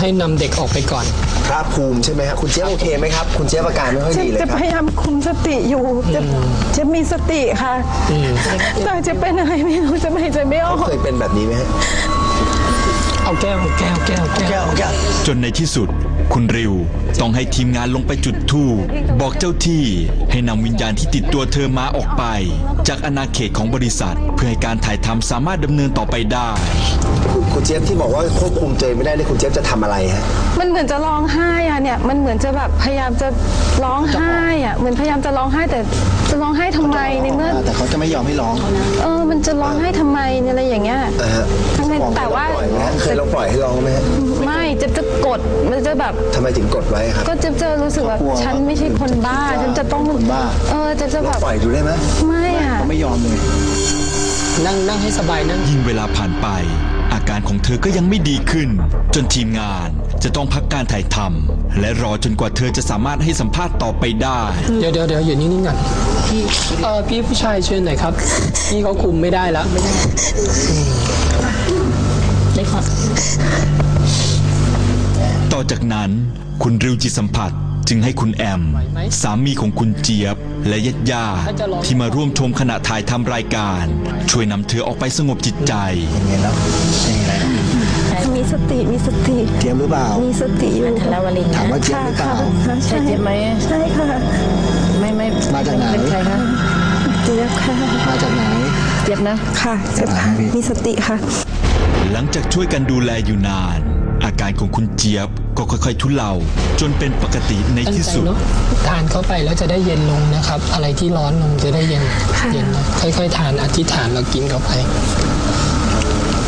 ให้นำเด็กออกไปก่อน พระภูมิใช่ไหมฮะคุณเจี๊ยบโอเคไหมครับ คุณเจี๊ยบอาการไม่ค่อยจะดีเลยจะครัพบยายามคุมสติอยู่ จะจะมีสติค่ะ แต่จะเป็นอะไรไม่รู้จะไม่หายใจไม่ออกเคยเป็นแบบนี้ไหมฮะเอาแก้วแก้ว แก้วแก้ว จนในที่สุด คุณริว ต้องให้ทีมงานลงไปจุดธูปบอกเจ้าที่ให้นำวิญญาณที่ติดตัวเธอมาออกไป จากอาณาเขตของบริษัท เพื่อให้การถ่ายทำสามารถดำเนินต่อไปได้คุณคุณเจี๊ยบที่บอกว่าควบคุมตัวเองไม่ได้เนี่ยคุณเจี๊ยบจะทำอะไรฮะมันเหมือนจะร้องไห้อะเนี่ย มันเหมือนจะแบบพยายามจะร้องไห้อะเหมือนพยายามจะร้องไห้แต่ จะร้องไห้ทำไมในเมื่อ แต่เขาจะไม่ยอมให้ร้องเออ มันจะร้องไห้ทำไมเนี่ยอะไรอย่างเงี้ยอ่าฮะทั้งในแต่ว่าปล่อยไหมฮะเคยลองปล่อยให้ร้องไหมฮะไม่เจะจะกดมันจะแบบ ทำไมถึงกดไว้ครับ ก็จะจะรู้สึกแบบกลัวฉันไม่ใช่คนบ้าฉันจะต้องคนบ้า เออจะจะแบบปล่อยดูได้ไหมไม่อะเขาไม่ยอมเลย นั่งนั่งให้สบายนั่ง ยิ่งเวลาผ่านไป อาการของเธอก็ยังไม่ดีขึ้น จนทีมงานจะต้องพักการถ่ายทำและรอจนกว่าเธอจะสามารถให้สัมภาษณ์ต่อไปได้ เดี๋ยวเดี๋ยวเดี๋ยวอยู่นิ่งๆก่อน พี่เออพี่ผู้ชายเชิญหน่อยครับ พี่เขาคุมไม่ได้แล้วไม่ได้ต่อจากนั้นคุณริวจิตสัมผัสจึงให้คุณแอม สามีของคุณเจี๊ยบ และญาติญาติๆที่มาร่วมชมขณะถ่ายทำรายการ ช่วยนำเธอออกไปสงบจิตใจยังไงแล้วยังไงแล้วมีสติมีสติ เจี๊ยบหรือเปล่า มีสติอยู่ธนวลินถามว่าเจี๊ยบหรือเปล่าค่ะใช่ใช่เจี๊ยบไหมใช่ค่ะ ไม่ไม่มาจากไหน เป็นใครคะเจี๊ยบค่ะมาจากไหนเจี๊ยบนะค่ะเจี๊ยบค่ะมีสติค่ะ หลังจากช่วยกันดูแลอยู่นาน อาการของคุณเจี๊ยบก็ค่อยๆ ทุเลาจนเป็นปกติในตั้งที่ใจสุดเนาะทานเข้าไปแล้วจะได้เย็นลงนะครับ อะไรที่ร้อนลงจะได้เย็นค่ะเย็นลงค่อยๆ ทานอธิษฐานเรากินเข้าไป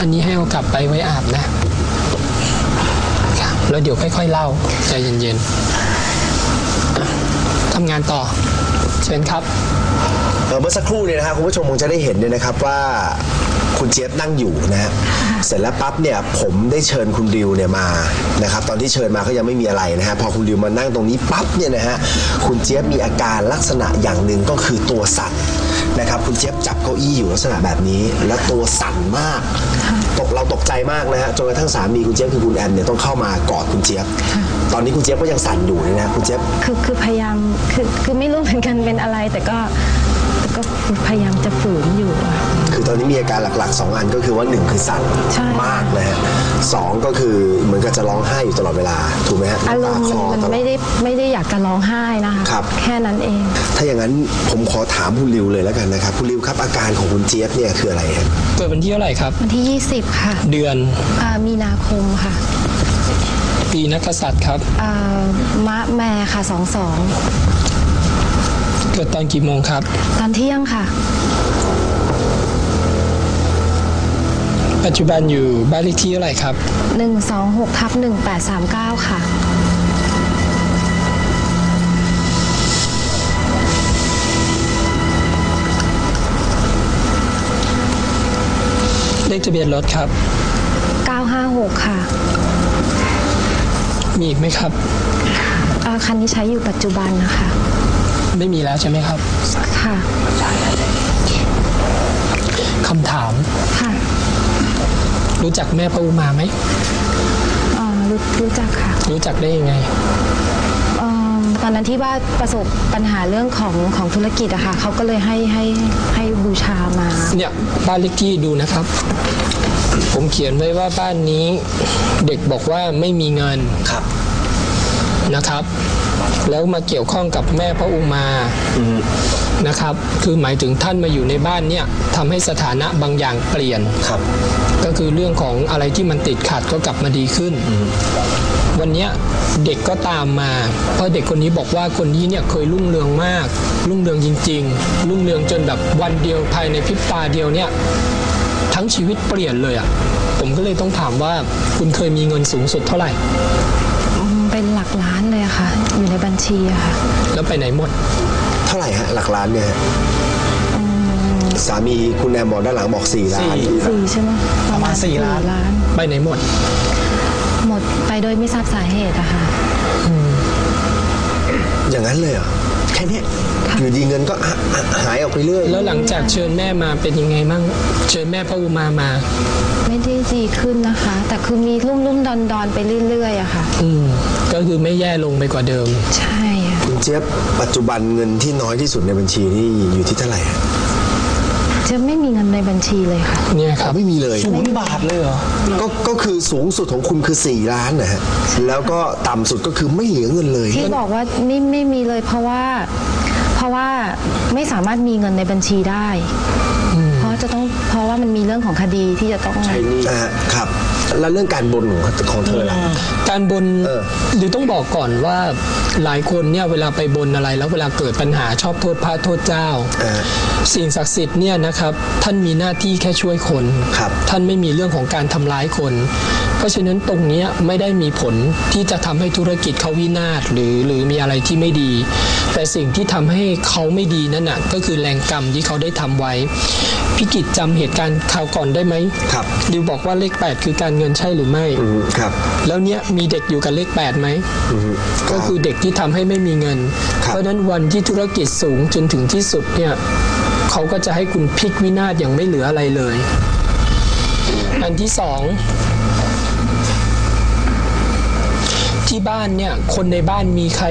อันนี้ให้เอากลับไปไว้อาบนะครับแล้วเดี๋ยวค่อยๆเล่าใจเย็นๆอะทำงานต่อ เชิญครับ เมื่อสักครู่เนี่ยนะฮะคุณผู้ชมคงจะได้เห็นเนี่ยนะครับว่าคุณเจี๊ยบนั่งอยู่นะฮะเสร็จแล้วปั๊บเนี่ยผมได้เชิญคุณริวเนี่ยมานะครับตอนที่เชิญมาก็ยังไม่มีอะไรนะฮะพอคุณริวมานั่งตรงนี้ปั๊บเนี่ยนะฮะคุณเจี๊ยบมีอาการลักษณะอย่างหนึ่งก็คือตัวสั่นนะครับคุณเจี๊ยบจับเก้าอี้อยู่ลักษณะแบบนี้ แล้วตัวสั่นมาก ตกเราตกใจมากนะฮะจนกระทั่งสามีคุณเจี๊ยบคือคุณแอมเนี่ยต้องเข้ามากอดคุณเจี๊ยบตอนนี้คุณเจี๊ยบก็ยังสั่นอยู่นะฮะคุณเจี๊ยบคือคือพยายามคือคือไม่รู้เหมือนกันเป็นอะไร แต่ก็แต่ก็พยายามจะฝืนอยู่อะ คือตอนนี้มีอาการหลักๆ 2 อันก็คือว่า 1 คือสั่นใช่ มากนะฮะสองก็คือเหมือนกับจะร้องไห้อยู่ตลอดเวลาถูกไหมฮะอารมณ์น้ำตมันคลมันตลอไม่ได้ไม่ได้อยากจะร้องไห้นะคะครับ แค่นั้นเอง ถ้าอย่างนั้นผมขอถามคุณริวเลยแล้วกันนะครับคุณริวครับอาการของคุณเจี๊ยบเนี่ยคืออะไรฮะเกิดวันที่เท่าไหร่ครับ วันที่ 20 ค่ะเดือนอ่ามีนาคมค่ะปีนักกษัตริย์ครับ อ่ามะแม่ค่ะสองสองเกิดตอนกี่โมงครับ ตอนเที่ยงค่ะ ปัจจุบันอยู่บ้านเลขที่เท่าไหร่ครับ 126ทับ1839 ค่ะ เลขทะเบียนรถครับ 956 ค่ะมีอีกไหมครับอ่าคันนี้ใช้อยู่ปัจจุบันนะคะ ไม่มีแล้วใช่ไหมครับค่ะคำถาม ค่ะ รู้จักแม่พระอุมาไหมอ่ารู้รู้จักค่ะ รู้จักได้ยังไงเอิ่มตอนนั้นที่ว่าประสบปัญหาเรื่องของของธุรกิจอะค่ะเขาก็เลยให้ให้ให้บูชามา เนี่ยบ้านเลขที่ดูนะครับ ผมเขียนไว้ว่าบ้านนี้ เด็กบอกว่าไม่มีเงิน ครับ นะครับ แล้วมาเกี่ยวข้องกับแม่พระอุมานะครับ คือหมายถึงท่านมาอยู่ในบ้านเนี่ยทำให้สถานะบางอย่างเปลี่ยนครับ ก็คือเรื่องของอะไรที่มันติดขัดก็กลับมาดีขึ้นวันเนี้ยเด็กก็ตามมา เพราะเด็กคนนี้บอกว่าคนนี้เนี่ยเคยรุ่งเรืองมาก รุ่งเรืองจริง ๆ รุ่งเรืองจนแบบวันเดียวภายในพริบตาเดียวเนี่ยทั้งชีวิตเปลี่ยนเลยอะ่ะ ผมก็เลยต้องถามว่าคุณเคยมีเงินสูงสุดเท่าไหร่อืม เป็นหลักล้านเลยอะค่ะ อยู่ในบัญชีอะค่ะ แล้วไปไหนหมด เท่าไหร่ฮะหลักล้านเนี่ยฮะสามีคุณแอมบอกด้านหลังบอก4ล้าน สี่ใช่ไหมประมาณสี่ล้าน ล้าน ไปไหนหมด หมดไปโดยไม่ทราบสาเหตุอะค่ะ อย่างนั้นเลยเหรอแค่เนี้ยอยู่ดีเงินก็หาหายออกไปเรื่อย แล้วหลังจากเชิญแม่มาเป็นยังไงมั่งเชิญแม่พระอุมามา ไม่ได้ดีขึ้นนะคะ แต่คือมีรุ่มรุ่มๆดอนดอนๆไปเรื่อยๆอะค่ะ อืมก็คือไม่แย่ลงไปกว่าเดิม ใช่อะคุณเจี๊ยบปัจจุบันเงินที่น้อยที่สุดในบัญชีนี่อยู่ที่เท่าไหร่อะ จะไม่มีเงินในบัญชีเลยค่ะ เนี่ยครับ ไม่มีเลยศูนย์บาทเลยเหรอ ก็ก็คือสูงสุดของคุณคือ 4 ล้านนะฮะ แล้วก็ต่ำสุดก็คือไม่เหลือเงินเลย ที่บอกว่าไม่ไม่มีเลยเพราะว่า เพราะว่าไม่สามารถมีเงินในบัญชีได้ เพราะจะต้องเพราะว่ามันมีเรื่องของคดีที่จะต้องอ่าครับ แล้วเรื่องการบนของของเธอล่ะ การบนเออ หรือต้องบอกก่อนว่าหลายคนเนี่ยเวลาไปบนอะไร แล้วเวลาเกิดปัญหาชอบโทษพระโทษเจ้าอ่าสิ่งศักดิ์สิทธิ์เนี่ยนะครับท่านมีหน้าที่แค่ช่วยคน ครับท่านไม่มีเรื่องของการทำร้ายคน เพราะฉะนั้นตรงเนี้ยไม่ได้มีผลที่จะทำให้ธุรกิจเขาวินาศหรือหรือมีอะไรที่ไม่ดี แต่สิ่งที่ทำให้เขาไม่ดีนั่นน่ะก็คือแรงกรรมที่เขาได้ทำไว้พี่กิจจำเหตุการณ์คราวก่อนได้ไหมครับดิวบอกว่าเลข 8 คือการเงินใช่หรือไม่อืมครับ แล้วเนี้ยมีเด็กอยู่กับเลข8ไหมก็คือเด็กที่ทำให้ไม่มีเงินครับเพราะฉะนั้นวันที่ธุรกิจสูงจนถึงที่สุดเนี่ยเขาก็จะให้คุณพลิกวินาศอย่างไม่เหลืออะไรเลย อันที่สอง ที่บ้านเนี่ยคนในบ้านมีใคร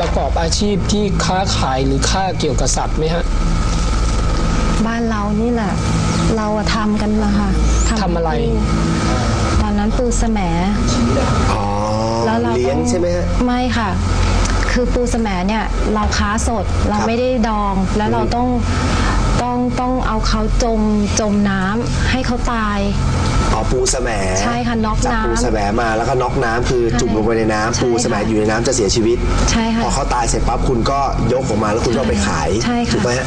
ประกอบอาชีพที่ค้าขายหรือค้าเกี่ยวกับสัตว์ไหมฮะ บ้านเรานี่แหละ เราอะทำกันนะคะทำอะไรตอนนั้นปูสแหมอ๋อแล้วเราเลี้ยงต้องใช่ไหมฮะ ไม่ค่ะ คือปูสแหมเนี่ยเราค้าสดเราครับไม่ได้ดองแล้วเราต้องต้องต้อง เอาเขาจมจมน้ำให้เขาตาย อ๋อปูสแหมใช่ค่ะน็อกจับน้ำปูสแหมมาแล้วก็น็อกน้ำคือใช่จุ่มลงไปในน้ำใช่ปูสแหมค่ะอยู่ในน้ำจะเสียชีวิตใช่ค่ะพอเขาตายเสร็จปั๊บคุณก็ยกออกมาแล้วคุณก็เอาไปขายใช่ค่ะถูกไหมฮะ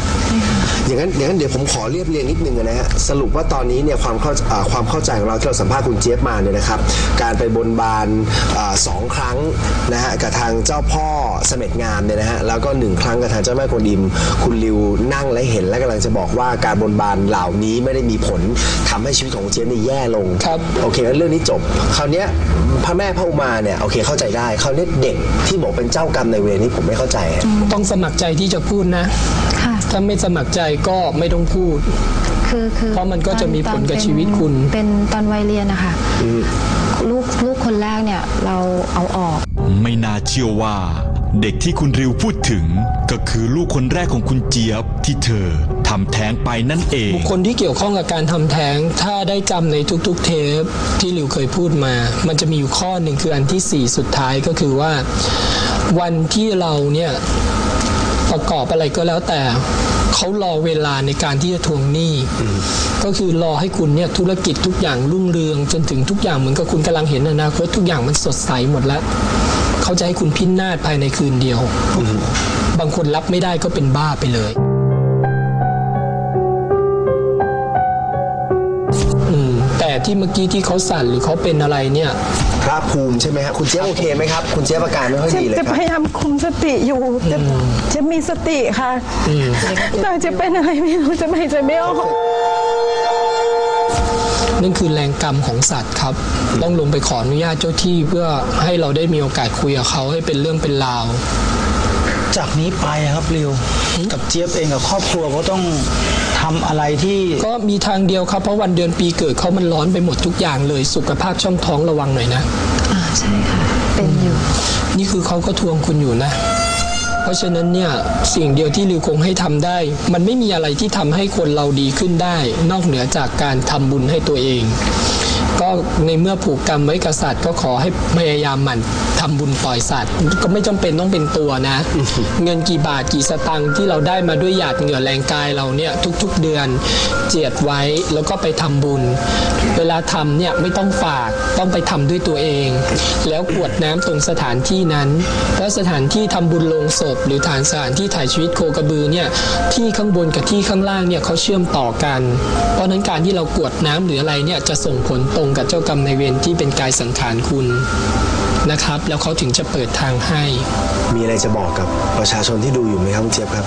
อย่างนั้นอย่างนั้นเดี๋ยวผมขอเรียบเรียงนิดนึงนะฮะสรุปว่าตอนนี้เนี่ยความเข้าอ่าความเข้าใจของเราที่เราสัมภาษณ์คุณเจี๊ยบมาเนี่ยนะครับ การไปบนบานอาสองครั้งนะฮะกับทางเจ้าพ่อเสม็ดงามเนี่ยนะฮะแล้วก็หนึ่งครั้งกับทางเจ้าแม่กวนอิมคุณริวนั่งและเห็นและกำลังจะบอกว่าการบนบานเหล่านี้ไม่ได้มีผลทำให้ชีวิตของเจี๊ยบนี่แย่ลงครับโอเคงั้นเรื่องนี้จบคราวนี้พระแม่พระอุมาเนี่ยโอเคเข้าใจได้คราวนี้เด็กที่บอกเป็นเจ้ากรรมในเวรนี่ผมไม่เข้าใจ ต้องสมัครใจที่จะพูดนะค่ะถ้าไม่สมัครใจก็ไม่ต้องพูดคือคือเพราะมันก็จะมีผลกับชีวิตคุณ เป็นตอนวัยเรียนนะคะลูกลูกคนแรกเนี่ยเราเอาออก ไม่น่าเชื่อว่า เด็กที่คุณริวพูดถึง ก็คือลูกคนแรกของคุณเจี๊ยบที่เธอทำแท้งไปนั่นเอง บุคคลที่เกี่ยวข้องกับการทำแท้งถ้าได้จำในทุกๆ เทปที่หลิวเคยพูดมา มันจะมีอยู่ข้อหนึ่งคืออันที่สี่สุดท้ายก็คือว่า วันที่เราเนี่ยประกอบอะไรก็แล้วแต่เขารอเวลาในการที่จะทวงหนี้ก็คือรอให้คุณเนี่ยธุรกิจทุกอย่างรุ่งเรือง จนถึงทุกอย่างเหมือนกับคุณกำลังเห็นอนาคตทุกอย่างมันสดใสหมดแล้ว เขาจะให้คุณพินาศภายในคืนเดียว บางคนรับไม่ได้ก็เป็นบ้าไปเลยอืมแต่ที่เมื่อกี้ที่เขาสั่นหรือเขาเป็นอะไรเนี่ย พระภูมิใช่ไหมฮะคุณเจี๊ยบโอเคไหมครับ คุณเจี๊ยบอาการไม่ค่อยจะดีเลยจะครัพบยายามคุมสติอยู่ จะจะมีสติค่ะแต่จะเป็นอะไรไม่รู้จะไม่หายใจไม่ออก นั่นคือแรงกรรมของสัตว์ครับ ต้องลงไปขออนุญาตเจ้าที่เพื่อให้เราได้มีโอกาสคุยกับเขาให้เป็นเรื่องเป็นราวจากนี้ไปอะครับริวกับเจี๊ยบเองกับครอบครัวก็ต้องทำอะไรที่ ก็มีทางเดียวครับ เพราะวันเดือนปีเกิดเขามันร้อนไปหมดทุกอย่างเลยสุขภาพช่องท้องระวังหน่อยนะอ่าใช่ค่ะ เป็นอยู่ นี่คือเขาก็ทวงคุณอยู่นะ เพราะฉะนั้นเนี่ยสิ่งเดียวที่ริวคงให้ทำได้ มันไม่มีอะไรที่ทำให้คนเราดีขึ้นได้ นอกเหนือจากการทำบุญให้ตัวเอง ก็ในเมื่อผูกกรรมไว้กับสัตว์ก็ขอให้พยายามหมั่นทำบุญปล่อยสัตว์ ก็ไม่จำเป็นต้องเป็นตัวนะ เงินกี่บาทกี่สตังค์ที่เราได้มาด้วยหยาดเหงื่อแรงกายเราเนี่ยทุกๆเดือนเจียดไว้แล้วก็ไปทำบุญ เวลาทำเนี่ยไม่ต้องฝากต้องไปทำด้วยตัวเอง แล้วกรวดน้ำตรงสถานที่นั้นแล้วสถานที่ทำบุญลงศพ หรือฐานสถานที่ถ่ายชีวิตโคกระบือเนี่ยที่ข้างบนกับที่ข้างล่างเนี่ยเขาเชื่อมต่อกัน เพราะฉะนั้นการที่เรากรวดน้ำหรืออะไรเนี่ยจะส่งผลตรงกับเจ้ากรรมในายเวรที่เป็นกายสังขารคุณนะครับ แล้วเขาถึงจะเปิดทางให้ มีอะไรจะบอกกับประชาชนที่ดูอยู่ไหมครับคุณเจี๊ยบครับ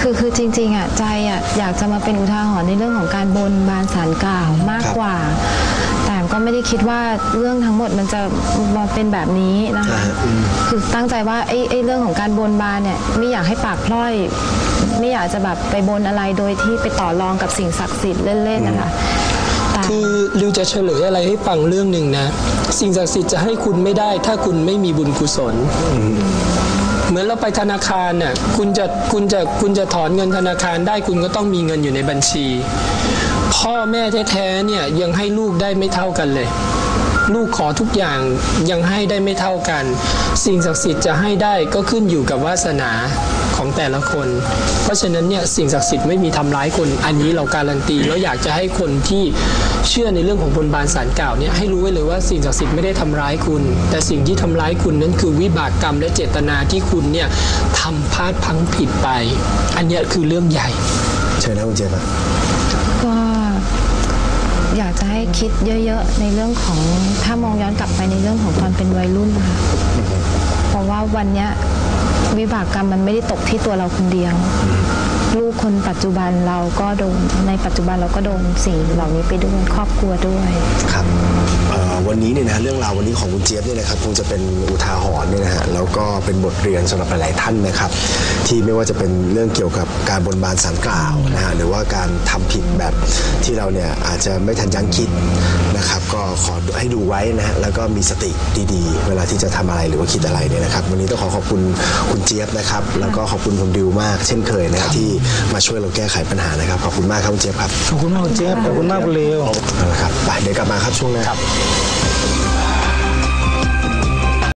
คือคือจริงๆอะใจอะอยากจะมาเป็นอุทาหรณ์ในเรื่องของการบนบานสารกล่าวมากครับกว่า แต่ก็ไม่ได้คิดว่าเรื่องทั้งหมดมันจะมาเป็นแบบนี้นะคะคือตั้งใจว่าไอ้ไอ้เรื่องของการบนบานเนี่ยไม่อยากให้ปากพร่อย ไม่อยากจะแบบไปบนอะไรโดยที่ไปต่อรองกับสิ่งศักดิ์สิทธิ์เล่นๆนะคะแต่ คือริวจะเฉลยอะไรให้ฟังเรื่องหนึ่งนะ สิ่งศักดิ์สิทธิ์จะให้คุณไม่ได้ ถ้าคุณไม่มีบุญกุศลเหมือนเราไปธนาคารน่ะคุณจะคุณจะคุณจะถอนเงินธนาคารได้คุณก็ต้องมีเงินอยู่ในบัญชี พ่อแม่แท้ๆเนี่ยยังให้ลูกได้ไม่เท่ากันเลยลูกขอทุกอย่างยังให้ได้ไม่เท่ากัน สิ่งศักดิ์สิทธิ์จะให้ได้ก็ขึ้นอยู่กับวาสนา ของแต่ละคน เพราะฉะนั้นเนี่ยสิ่งศักดิ์สิทธิ์ไม่มีทำร้ายคน อันนี้เราการันตีแล้วอยากจะให้คนที่เชื่อในเรื่องของบนบานสารกล่าวเนี่ยให้รู้ไว้เลยว่าสิ่งศักดิ์สิทธิ์ไม่ได้ทำร้ายคุณ แต่สิ่งที่ทำร้ายคุณนั้นคือวิบากกรรมและเจตนาที่คุณเนี่ยทำพลาดพลังผิดไป อันเนี้ยคือเรื่องใหญ่เชิญนะคุณเจี๊ยบอะก็อยากจะให้คิดเยอะๆในเรื่องของถ้ามองย้อนกลับไปในเรื่องของตอนเป็นวัยรุ่นนะคะเพราะว่าวันเนี้ย วิบากกรรมมันไม่ได้ตกที่ตัวเราคนเดียว ลูกคนปัจจุบันเราก็โดนในปัจจุบันเราก็โดนสิ่งเหล่านี้ไปด้วยครอบครัวด้วยครับวันนี้เนี่ยนะเรื่องราววันนี้ของคุณเจี๊ยบเนี่ยนะครับคงจะเป็นอุทาหรณ์เนี่ยนะฮะแล้วก็เป็นบทเรียนสำหรับหลายๆท่านนะครับ ที่ไม่ว่าจะเป็นเรื่องเกี่ยวกับการบนบานสารกล่าวนะฮะหรือว่าการทำผิดแบบที่เราเนี่ยอาจจะไม่ทันยั้งคิดนะครับ ก็ขอให้ดูไว้นะฮะแล้วก็มีสติดีๆ เวลาที่จะทำอะไรหรือว่าคิดอะไรเนี่ยนะครับ วันนี้ต้องขอขอบคุณคุณเจี๊ยบนะครับ แล้วก็ขอบคุณคุณดิวมาก เช่นเคยนะที่มาช่วยเราแก้ไขปัญหานะครับ ขอบคุณมากครับคุณเจี๊ยบครับ ขอบคุณมากคุณเจี๊ยบขอบคุณมากคุณเลียวเอาละครับไปเดี๋ยวกลับมาครับช่วงหน้า